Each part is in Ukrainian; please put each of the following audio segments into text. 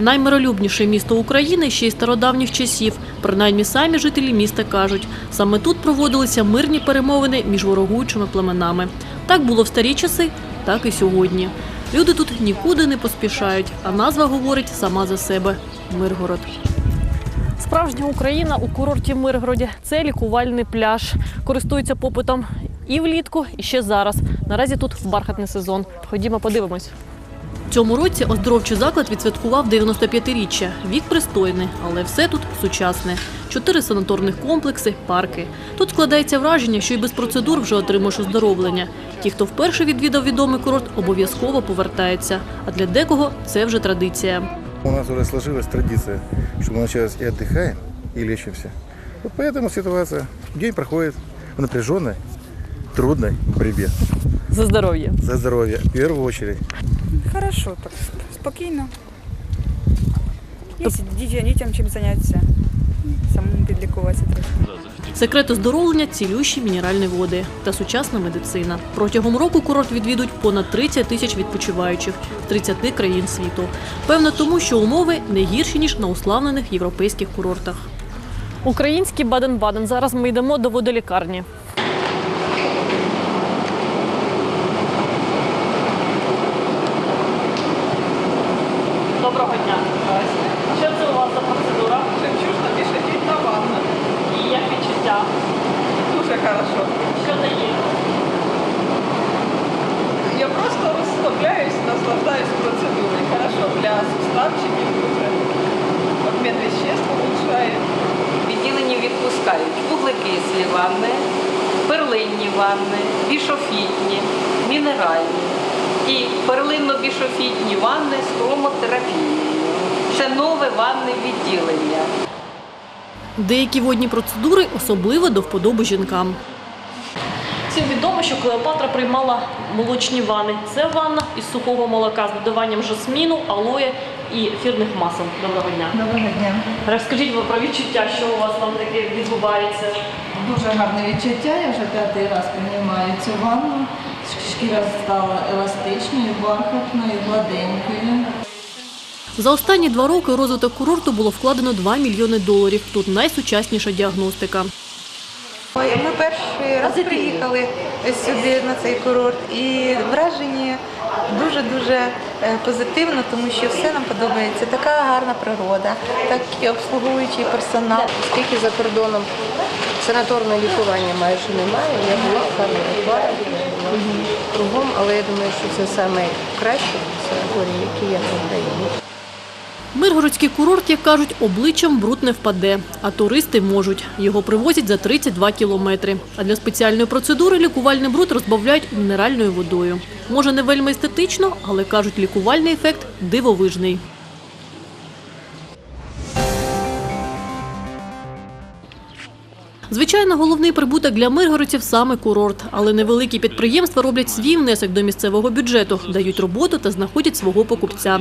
Наймиролюбніше місто України ще й стародавніх часів. Принаймні самі жителі міста кажуть, саме тут проводилися мирні перемовини між ворогуючими племенами. Так було в старі часи, так і сьогодні. Люди тут нікуди не поспішають, а назва говорить сама за себе Миргород. Справжня Україна у курорті Миргороді це лікувальний пляж. Користується попитом і влітку, і ще зараз. Наразі тут бархатний сезон. Ходімо, подивимось. Цьому році оздоровчий заклад відсвяткував 95-річчя. Вік пристойний, але все тут сучасне. Чотири санаторних комплекси, парки. Тут складається враження, що й без процедур вже отримуєш оздоровлення. Ті, хто вперше відвідав відомий курорт, обов'язково повертаються. А для декого це вже традиція. У нас уже сложилась традиция, что мы сейчас и отдыхаем, и лечимся. Вот поэтому ситуация, день проходит в напряженной, трудной борьбе За здоров'я. за здоровье в первую очередь. Хорошо, так спокійно. Є дітям, дітям чим зайнятися. Самому підлікуватися трохи. Секрет оздоровлення цілющі мінеральні води та сучасна медицина. Протягом року курорт відвідують понад 30 тисяч відпочиваючих з 30 країн світу. Певно, тому що умови не гірші ніж на уславлених європейських курортах. Український Баден-Баден. Зараз ми йдемо до водолікарні. Доброго дня. Що це у вас за процедура? Жемчужна пішохідна ванна. І як відчуття? Дуже хорошо. Я просто розслабляюсь, наслаждаюсь процедурою. Хорошо для суставчиків дуже. Обмін веществ улучшає. відділенні відпускають вуглекислі ванни, перлинні ванни, бішофітні, мінеральні і перлинно-бішофітні ванни з хромотерапією. Це нове ванне відділення. Деякі водні процедури особливо до вподоби жінкам. Всім відомо, що Клеопатра приймала молочні ванни. Це ванна із сухого молока з додаванням жасміну, алоє і ефірних масел. Доброго дня. Доброго дня. Розкажіть ви про відчуття, що у вас там таке відбувається. Дуже гарне відчуття. Я вже п'ятий раз приймаю цю ванну. Шкіра стала еластичною, бархатною, гладенькою. За останні два роки у розвиток курорту було вкладено 2 мільйони доларів. Тут найсучасніша діагностика. Ми перший раз приїхали сюди на цей курорт і вражені дуже-дуже е, позитивно, тому що все нам подобається. Така гарна природа, такий обслуговуючий персонал. Оскільки за кордоном санаторного лікування майже немає, я була в кругом, але я думаю, що це саме краще санаторії, які є в Україні. Миргородський курорт, як кажуть, обличчям бруд не впаде, а туристи можуть. Його привозять за 32 кілометри. А для спеціальної процедури лікувальний бруд розбавляють мінеральною водою. Може, не вельми естетично, але кажуть, лікувальний ефект дивовижний. Звичайно, головний прибуток для миргородців саме курорт, але невеликі підприємства роблять свій внесок до місцевого бюджету, дають роботу та знаходять свого покупця.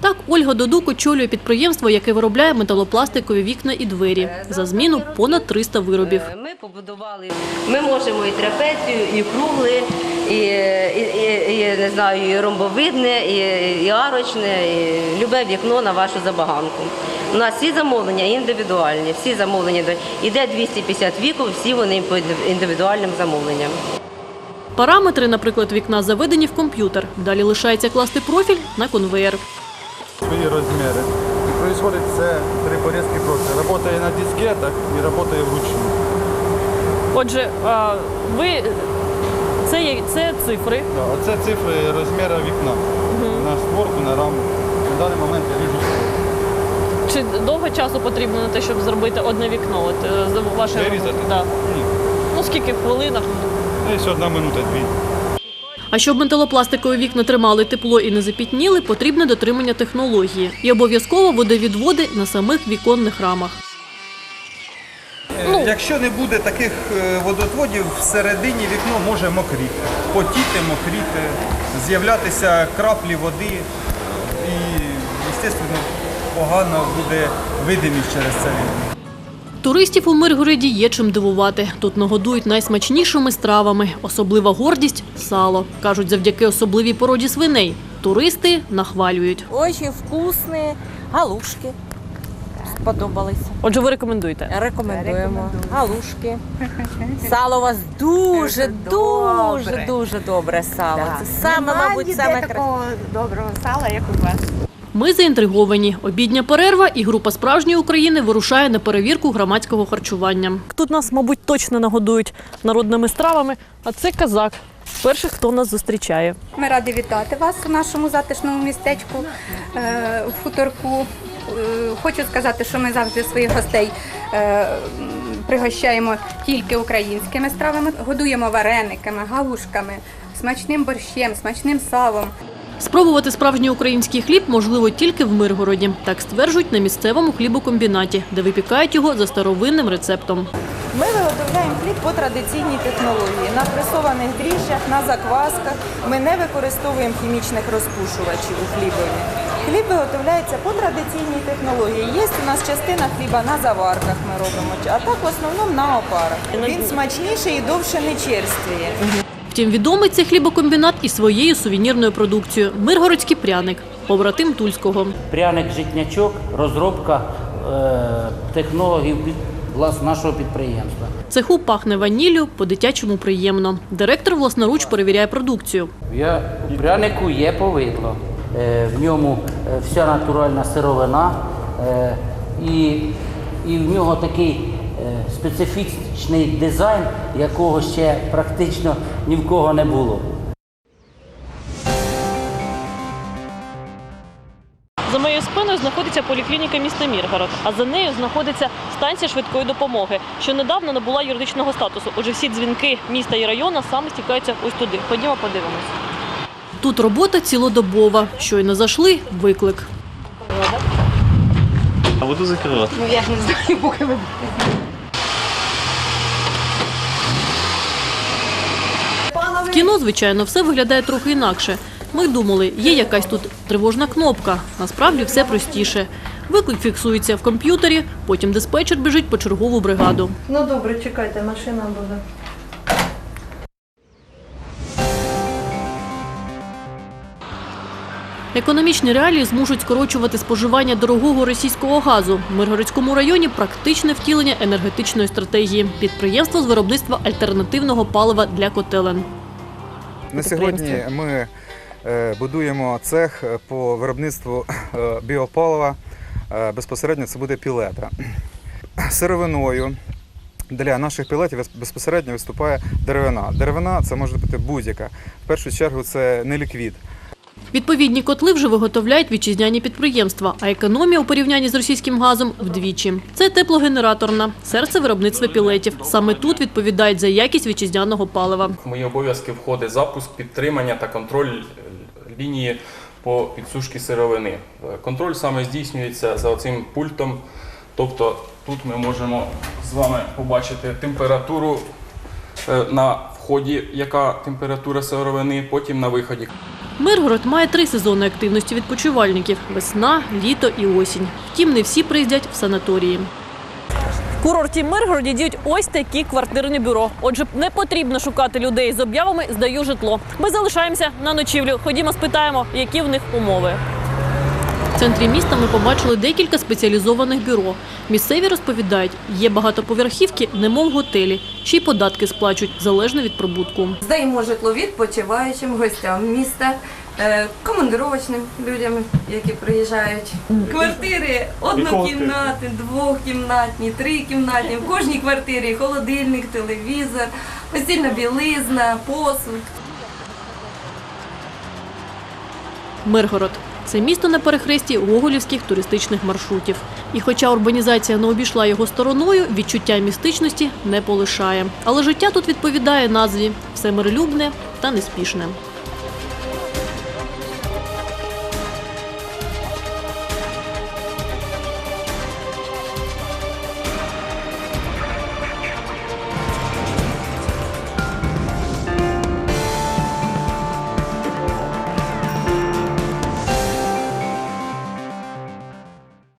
Так, Ольга Додук очолює підприємство, яке виробляє металопластикові вікна і двері. За зміну понад 300 виробів. Е, Ми побудували, ми можемо і трапецію, і кругле, і, і, і, і не знаю, і ромбовидне, і, і арочне, і любе вікно на вашу забаганку. У нас всі замовлення індивідуальні, всі замовлення іде 250 віков, всі вони по індивідуальним замовленням. Параметри, наприклад, вікна заведені в комп'ютер. Далі лишається класти профіль на конвеєр. свои размеры. И происходит це три порезки просто. Работает на дискетах и работает вручную. Отже, ви це, це цифри. Да, оце цифри розміру вікна. На створку, на раму. На даний момент я ріжу створку. Чи довго часу потрібно на те, щоб зробити одне вікно? От е, ваше Вирізати? Да. Ні. Ну скільки в хвилинах? Десь одна минута, дві. А щоб металопластикові вікна тримали тепло і не запітніли, потрібне дотримання технології і обов'язково водовідводи на самих віконних рамах. Е, Якщо не буде таких е, водотводів, всередині вікно може мокріти. Потіти, мокріти, з'являтися краплі води і, звісно, погано буде видимість через це. Туристів у Миргороді є чим дивувати. Тут нагодують найсмачнішими стравами. Особлива гордість сало. Кажуть, завдяки особливій породі свиней. Туристи нахвалюють. Очень вкусные, Галушки сподобалися. Отже, ви рекомендуєте. Рекомендуємо. Галушки. Сало у вас дуже, дуже, дуже добре сало. Це саме, мабуть, саме такого доброго сала, як у вас. Ми заінтриговані. Обідня перерва і група справжньої України вирушає на перевірку громадського харчування. Тут нас, мабуть, точно нагодують народними стравами, а це казак. Перший, хто нас зустрічає. Ми раді вітати вас у нашому затишному містечку е, в хуторку. Е, Хочу сказати, що ми завжди своїх гостей е, пригощаємо тільки українськими стравами, годуємо варениками, галушками, смачним борщем, смачним салом. Спробувати справжній український хліб можливо тільки в Миргороді. Так стверджують на місцевому хлібокомбінаті, де випікають його за старовинним рецептом. Ми виготовляємо хліб по традиційній технології. На пресованих дріжджах, на заквасках. Ми не використовуємо хімічних розпушувачів у хлібові. Хліб виготовляється по традиційній технології. Є у нас частина хліба на заварках ми робимо, а так в основному на опарах. Він смачніший і довше не черствіє. Втім, відомий цей хлібокомбінат і своєю сувенірною продукцією Миргородський пряник, побратим Тульського. Пряник житнячок, розробка е, технологів нашого підприємства. Цеху пахне ваніллю, по-дитячому приємно. Директор власноруч перевіряє продукцію. Я, у прянику є повидло. Е, в ньому е, вся натуральна сировина і, і в нього такий специфічний дизайн, якого ще практично ні в кого не було. За моєю спиною знаходиться поліклініка міста Міргород, а за нею знаходиться станція швидкої допомоги, що недавно набула юридичного статусу. Отже, всі дзвінки міста і району саме стікаються ось туди. Ходімо, подивимось. Тут робота цілодобова. Щойно зайшли – виклик. А буду закривати. Ну я ж не знаю, поки ви В кіно, звичайно, все виглядає трохи інакше. Ми думали, є якась тут тривожна кнопка. Насправді все простіше. Виклик фіксується в комп'ютері, потім диспетчер біжить по чергову бригаду. Ну добре, чекайте, машина буде. Економічні реалії змушують скорочувати споживання дорогого російського газу. В Миргородському районі практичне втілення енергетичної стратегії. Підприємство з виробництва альтернативного палива для котелень. На сьогодні ми е, будуємо цех е, по виробництву е, біопалива. Безпосередньо це буде пілета. Сировиною для наших пілетів безпосередньо виступає деревина. Деревина це може бути будь-яка. В першу чергу це не ліквід. Відповідні котли вже виготовляють вітчизняні підприємства, а економія у порівнянні з російським газом вдвічі. Це теплогенераторна, серце виробництва пілетів. Саме тут відповідають за якість вітчизняного палива. В мої обов'язки входить запуск, підтримання та контроль е, лінії по підсушці сировини. Е, Контроль саме здійснюється за цим пультом. Тобто тут ми можемо з вами побачити температуру е, на вході, яка температура сировини, потім на виході. Миргород має три сезони активності відпочивальників: весна, літо і осінь. Втім, не всі приїздять в санаторії. В курорті Миргороді діють ось такі квартирні бюро. Отже, не потрібно шукати людей з об'явами здаю житло. Ми залишаємося на ночівлю. Ходімо, спитаємо, які в них умови. Центрі міста ми побачили декілька спеціалізованих бюро. Місцеві розповідають, є багатоповерхівки, немов готелі, ще й податки сплачують залежно від прибутку. Здаємо житло відпочиваючим гостям міста, е, командировочним людям, які приїжджають. Квартири однокімнатні, двохкімнатні, трикімнатні. В кожній квартирі холодильник, телевізор, постільна білизна, посуд. Миргород це місто на перехресті гоголівських туристичних маршрутів. І хоча урбанізація не обійшла його стороною, відчуття містичності не полишає. Але життя тут відповідає назві все миролюбне та неспішне.